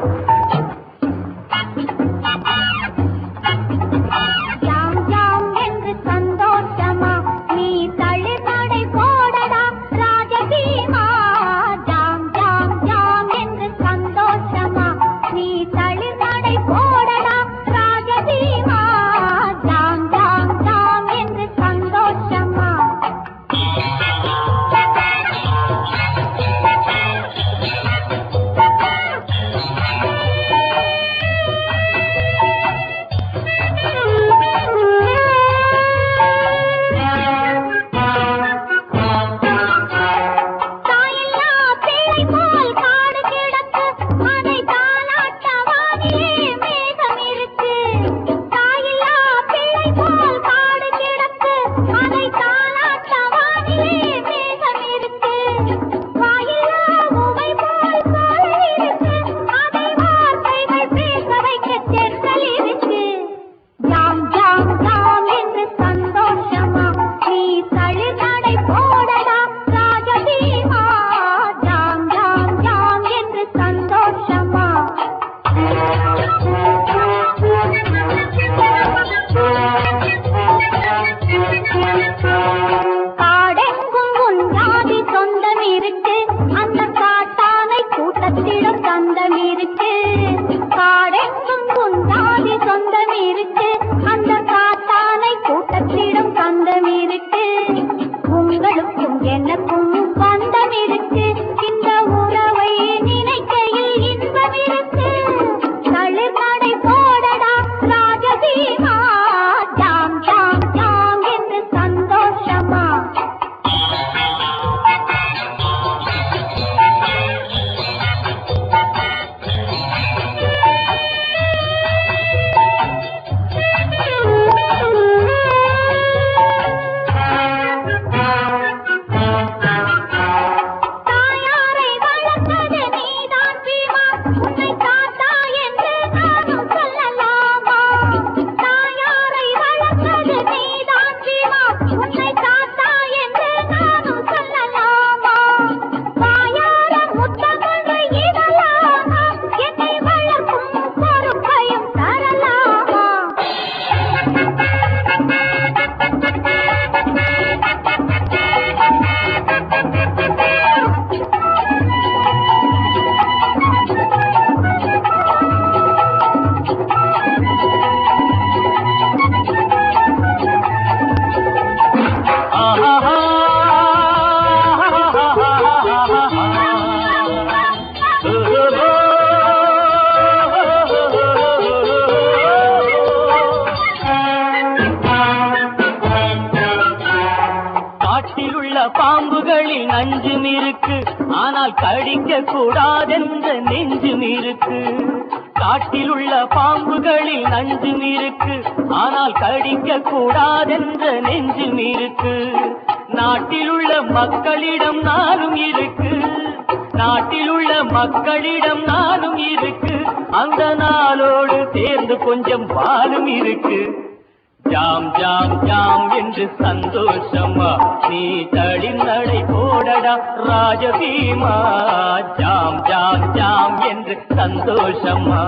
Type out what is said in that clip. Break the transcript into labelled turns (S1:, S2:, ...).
S1: Bye. தந்திடம் பாம்புகளில் நஞ்சும் இருக்கு. ஆனால் கடிக்க கூடாதென்ற நெஞ்சும் இருக்கு. காட்டில் உள்ள பாம்புகளில் நஞ்சும் இருக்கு. ஆனால் கடிக்க கூடாதென்ற நெஞ்சும் இருக்கு. நாட்டில் உள்ள மக்களிடம் நானும் இருக்கு. நாட்டில் உள்ள மக்களிடம் நானும் இருக்கு. அந்த நாளோடு சேர்ந்து கொஞ்சம் பாலும் இருக்கு. ஜாம் ஜாம் ஜாம் என்று சந்தோஷமா. நீ தடி நடை போடடா ராஜபீமா. ஜாம் ஜாம் ஜாம் என்று சந்தோஷமா.